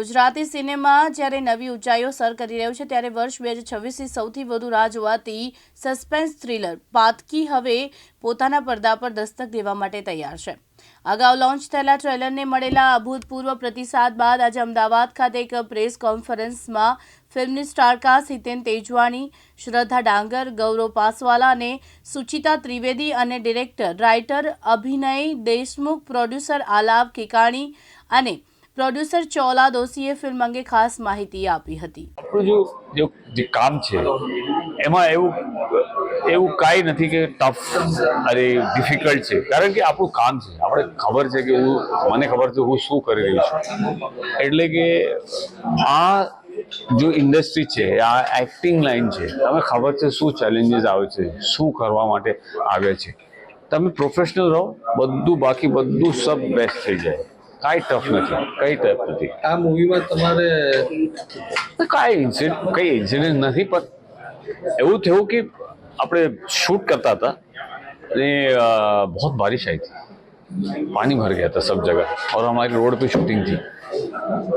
Gujarati cinema જ્યારે નવી ઊંચાઈઓ sir કરી રહ્યું છે, ત્યારે વર્ષ બે હજાર છવ્વીસથી સૌથી વધુ રાહ જોવાતી સસ્પેન્સ થ્રિલર પાતકી હવે પોતાના પડદા પર દસ્તક દેવા માટે તૈયાર છે. અગાઉ લોન્ચ થયેલા ટ્રેલરને મળેલા અભૂતપૂર્વ પ્રતિસાદ બાદ આજે અમદાવાદ ખાતે એક પ્રેસ કોન્ફરન્સમાં ફિલ્મની સ્ટારકાસ્ટ હિતેન તેજવાણી, શ્રદ્ધા ડાંગર, ગૌરવ પાસવાલા અને સુચિતા ત્રિવેદી અને ડિરેક્ટર, રાઇટર અભિનય દેશમુખ, પ્રોડ્યુસર આલાપ કિકાણી અને પ્રોડ્યુસર ચોલા દોશીએ ફિલ્મ અંગે ખાસ માહિતી આપી હતી. આપણું જો જો જે કામ છે એમાં એવું એવું કાંઈ નથી કે ટફ અરે ડિફિકલ્ટ છે. કારણ કે આપણું કામ છે. આપણે ખબર છે કે હું મને ખબર છે હું શું કરી રહ્યો છું. એટલે કે આ જો ઇન્ડસ્ટ્રી છે આ એક્ટિંગ લાઈન છે તમે ખબર છે શું ચેલેન્જીસ આવે છે શું કરવા માટે આવે છે. તમે પ્રોફેશનલ રહો બધું બાકી બધું સબ બેસ્ટ થઈ જાય. કાંઈ ટફ નથી કંઈ ટફ નથી આ મૂવીમાં તમારે તો કાંઈ ઇન્સિડન્ટ કંઈ ઇન્સિડન્ટ નથી પણ એવું થયું કે આપણે शूट करता था અને अ, बहुत बारिश आई थी पानी भर गया था सब जगह और हमारी रोड पे शूटिंग थी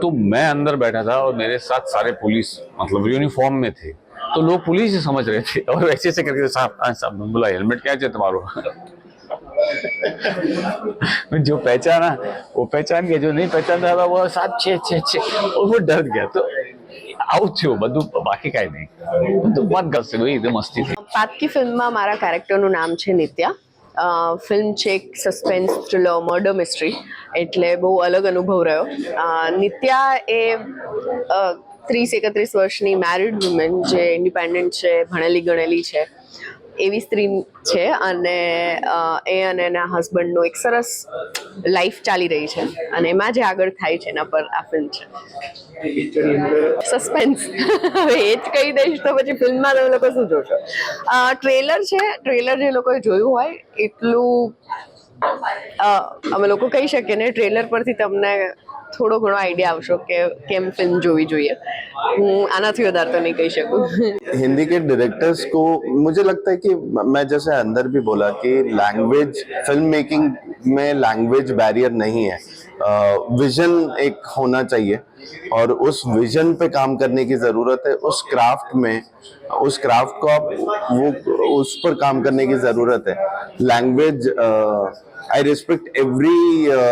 तो मैं अंदर बैठा था और मेरे साथ सारे पुलिस मतलब यूनिफॉर्म में थे तो लोग पुलिस ही समझ रहे थे और ऐसे ऐसे करके साहब हाँ, साहब मैंने बोला हेलमेट क्या है तुम्हारो मैं जो पहचाना वो पहचान गया जो नहीं पहचानता था वो साथ छे छे छे और वो डर गया तो આવું થયું બધું બાકી કાંઈ નહીં બધું મત ગમશે ભાઈ એકદમ મસ્તી થઈ પાતકી ફિલ્મમાં મારા કેરેક્ટરનું નામ છે નિત્યા અ, ફિલ્મ છે એક સસ્પેન્સ થ્રિલર મર્ડર મિસ્ટ્રી એટલે બહુ અલગ અનુભવ રહ્યો અ, નિત્યા એ અ, ત્રીસ એકત્રીસ વર્ષની મેરિડ વુમેન જે ઇન્ડિપેન્ડન્ટ છે ભણેલી ગણેલી છે એવી સ્ત્રી છે અને એ અને એના હસબન્ડનો એક સરસ લાઈફ ચાલી રહી છે અને એમાં જે આગળ થાય છે એના પર આ ફિલ્મ છે. સસ્પેન્સ હવે એ જ કહી દઈશ તો પછી ફિલ્મમાં તમે લોકો શું જોશો? ટ્રેલર છે ટ્રેલર જે લોકોએ જોયું હોય, એટલું અમે લોકો કહી શકીએ ને ટ્રેલર પરથી તમને થોડો ઘણો આઈડિયા આવશો કે કેમ ફિલ્મ જોવી જોઈએ હું આનાથી વધારે તો નહીં કહી શકું हिंदी के डायरेक्टर्स को मुझे लगता है कि मैं जैसे अंदर भी बोला कि लैंग्वेज फिल्म मेकिंग में लैंग्वेज बैरियर नहीं है विजन एक होना चाहिए और उस विजन पे काम करने की ज़रूरत है उस क्राफ्ट में उस क्राफ्ट को आप वो उस पर काम करने की ज़रूरत है language I respect every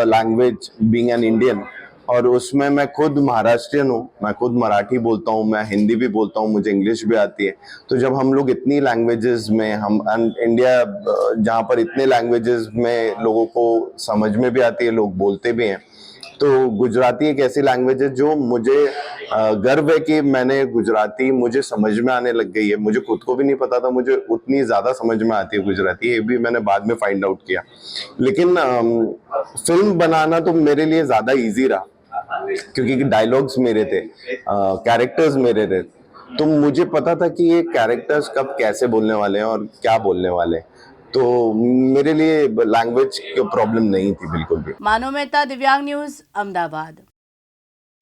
language being an Indian और उसमें मैं खुद महाराष्ट्रियन हूँ, मैं खुद मराठी बोलता हूँ, मैं हिंदी भी बोलता हूँ, मुझे इंग्लिश भी आती है। तो जब हम लोग इतनी लैंग्वेजेस में, हम इंडिया जहाँ पर इतने लैंग्वेजेस में लोगों को समझ में भी आती है, लोग बोलते भी हैं तो गुजराती एक ऐसी लैंग्वेज है जो मुझे गर्व है कि मैंने गुजराती मुझे समझ में आने लग गई है। मुझे खुद को भी नहीं पता था, मुझे उतनी ज़्यादा समझ में आती है गुजराती, ये भी मैंने बाद में फाइंड आउट किया। लेकिन फिल्म बनाना तो मेरे लिए ज़्यादा ईजी रहा क्योंकि डायलॉग्स मेरे थे कैरेक्टर्स मेरे थे तो मुझे पता था कि ये कैरेक्टर्स कब कैसे बोलने वाले हैं और क्या बोलने वाले तो मेरे लिए लैंग्वेज की प्रॉब्लम नहीं थी बिल्कुल भी मानो मेहता दिव्यांग न्यूज़ अहमदाबाद